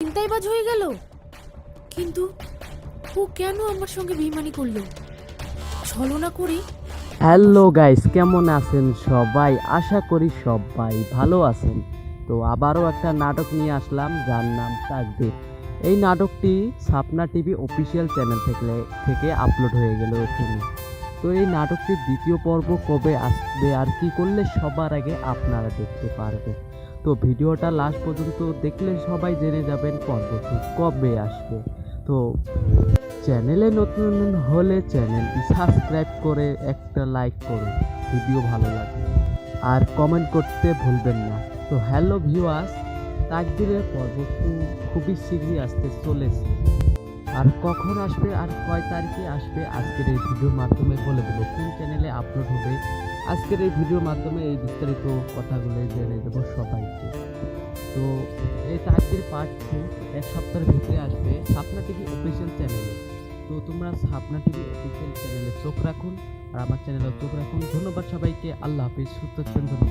চিন্তাইবাজ হয়ে গেল। কিন্তু ও কেন আমার সঙ্গে বেইমানি করল? ছলনা করে হ্যালো গাইস, কেমন আছেন সবাই? আশা করি সবাই ভালো আছেন। তো আবারও একটা নাটক নিয়ে আসলাম, যার নাম তাকদির। এই নাটকটি সাপনা টিভি অফিসিয়াল চ্যানেল থেকে থেকে আপলোড হয়ে গেল এখানে। তো এই নাটকটির দ্বিতীয় পর্ব কবে আসবে আর কি করলে সবার আগে আপনারা দেখতে পারবেন। তো ভিডিওটা লাস্ট পর্যন্ত দেখলে সবাই জেনে যাবেন পর্বটি কবে আসবে। তো চ্যানেলে নতুন হলে চ্যানেলটি সাবস্ক্রাইব করে একটা লাইক করে ভিডিও ভালো লাগে। আর কমেন্ট করতে ভুলবেন না। তো হ্যালো ভিউয়ার্স তাকদিরের পর্ব খুবই শীঘ্রই আসতে চলেছে। আর কখন আসবে আর কয় তারিখে আসবে আজকের এই ভিডিওর মাধ্যমে বলে দেবো। কোন চ্যানেলে আপলোড হবে, আজকের এই ভিডিওর মাধ্যমে এই বিস্তারিত কথাগুলো জেনে দেবো সবাইকে। তো এই তাকদির পার্ট এক সপ্তাহের ভিতরে আসবে সাপনা টিভি অফিসিয়াল চ্যানেলে তো তোমরা সাপনা টিভি অফিসিয়াল চ্যানেলে চোখ রাখুন, আর আমার চ্যানেলে চোখ রাখুন। ধন্যবাদ সবাইকে, আল্লাহ হাফিজ, সুস্থ ধন্যবাদ